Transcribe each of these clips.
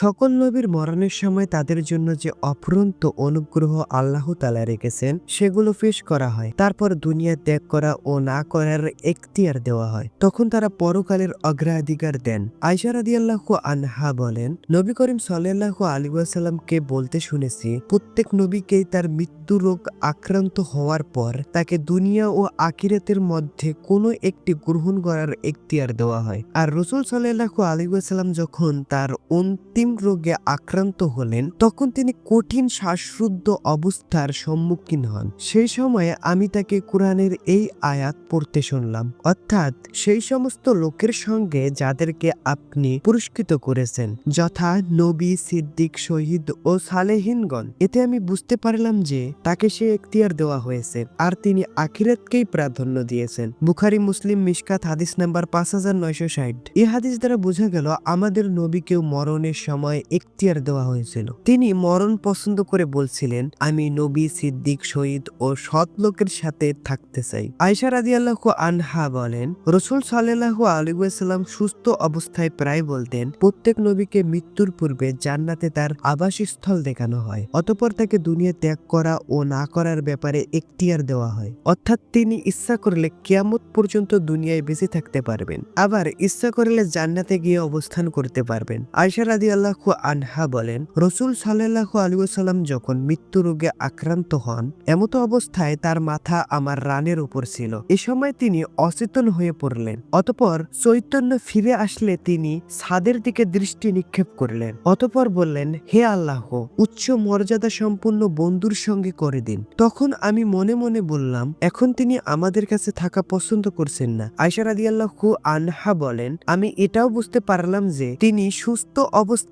সকল নবীর মরণের সময় তাদের জন্য যে অফুরন্ত অনুগ্রহ আল্লাহ তালা রেখেছেন, সেগুলো পেশ করা হয়। তারপর দুনিয়া ত্যাগ করা ও না করার এখতিয়ার দেওয়া হয়। তখন তারা পরকালের অগ্রাধিকার দেন। আয়সা রাদিয়াল্লাহ আনহা বলেন, নবী করিম সাল্লাহ আলী ওয়াসাল্লামকে বলতে শুনেছি, প্রত্যেক নবীকেই তার মৃত্যু রোগ আক্রান্ত হওয়ার পর তাকে দুনিয়া ও আকিরাতের মধ্যে কোনো একটি গ্রহণ করার এখতিয়ার দেওয়া হয়। আর রসুল সাল্লাহ আলী ওয়াসাল্লাম যখন তার অন্তিম রোগে আক্রান্ত হলেন, তখন তিনি কঠিন শ্বাসরুদ্ধ অবস্থার সম্মুখীন হন। সেই সময়ে আমি তাকে কোরআনের এই আয়াত পড়তে শুনলাম। অর্থাৎ সেই সমস্ত লোকের সঙ্গে যাদেরকে আপনি পুরস্কৃত করেছেন, যথা নবী, সিদ্দিক, শহীদ ও সালেহিনগণ। এতে আমি বুঝতে পারলাম যে তাকে সে এখতিয়ার দেওয়া হয়েছে, আর তিনি আখিরাতকেই প্রাধান্য দিয়েছেন। বুখারি, মুসলিম, মিশকাত, হাদিস নাম্বার পাঁচ হাজার নয়শো ষাট। এই হাদিস দ্বারা বোঝা গেল, আমাদের নবীকেও মরণের সময় এখতিয়ার দেওয়া হয়েছিল। তিনি মরণ পছন্দ করে বলছিলেন, আমি নবী, সিদ্দিক, শহীদ ও সৎ লোকের সাথে থাকতে চাই। আয়সা রাদিয়াল্লাহু আনহা বলেন, রসুল সাল্লাহ আলিউসাল্লাম সুস্থ অবস্থায় প্রায় বলতেন, প্রত্যেক নবীকে মৃত্যুর পূর্বে জান্নাতে তার আবাসস্থল দেখানো হয়, অতপর তাকে দুনিয়া ত্যাগ করা ও না করার ব্যাপারে এখতিয়ার দেওয়া হয়। অর্থাৎ তিনি ইচ্ছা করলে কিয়ামত পর্যন্ত দুনিয়ায় বেঁচে থাকতে পারবেন, আবার ইচ্ছা করলে জান্নাতে গিয়ে অবস্থান করতে পারবেন। আয়সা আল্লাহ আনহা বলেন, রসুল সাল্লাহ আলিউসাল্লাম যখন মৃত্যু রোগে আক্রান্ত হন, এমতো অবস্থায় তার মাথা আমার রানের উপর ছিল। এ সময় তিনি অচেতন হয়ে পড়লেন। অতপর চৈতন্য ফিরে আসলে তিনি ছাদের দিকে দৃষ্টি নিক্ষেপ করলেন। অতপর বললেন, হে আল্লাহ, উচ্চ মর্যাদা সম্পন্ন বন্ধুর সঙ্গে করে দিন। তখন আমি মনে মনে বললাম, এখন তিনি আমাদের কাছে থাকা পছন্দ করছেন না। আয়সা রাদিয়াল্লাহু আনহা বলেন, আমি এটাও বুঝতে পারলাম যে তিনি সুস্থ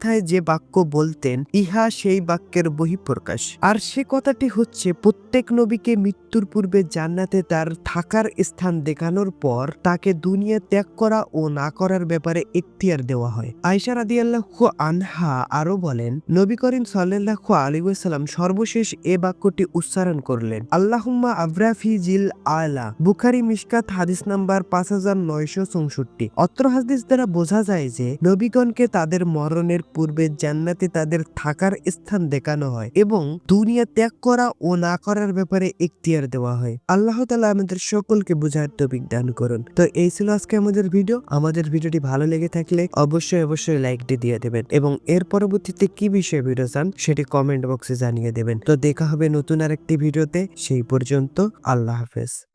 অবস্থায় যে বাক্য বলতেন, ইহা সেই বাক্যের বহিঃপ্রকাশ। আর সে কথাটি হচ্ছে, প্রত্যেক নবীকে মৃত্যুর পূর্বে জান্নাতে তার থাকার স্থান দেখানোর পর তাকে দুনিয়া ত্যাগ করা ও না করার ব্যাপারে এখতিয়ার দেওয়া হয়। আয়সা রাদিয়াল্লাহু আনহা আরও বলেন, নবী করিম সাল্লাল্লাহু আলাইহি ওয়াসাল্লাম সর্বশেষ এ বাক্যটি উচ্চারণ করলেন। আল্লাহুম্মা আবরাফি জিল আলা, বুখারি মিশকাত হাদিস নাম্বার পাঁচ হাজার নয়শো চৌষট্টি। অত্র হাদিস দ্বারা বোঝা যায় যে, নবীগণকে তাদের মরণের পূর্বে জান্নাতে তাদের থাকার স্থান দেখানো হয় এবং দুনিয়া ত্যাগ করা ও না করার ব্যাপারে এখতিয়ার দেওয়া হয়। আল্লাহ তালা আমাদের সকলকে বুঝার তৌফিক দান করুন। তো এই ছিল আজকে আমাদের ভিডিও। আমাদের ভিডিওটি ভালো লেগে থাকলে অবশ্যই অবশ্যই লাইকটি দিয়ে দেবেন এবং এর পরবর্তীতে কি বিষয়ে ভিডিও চান সেটি কমেন্ট বক্সে জানিয়ে দেবেন। তো দেখা হবে নতুন আরেকটি ভিডিওতে। সেই পর্যন্ত আল্লাহ হাফেজ।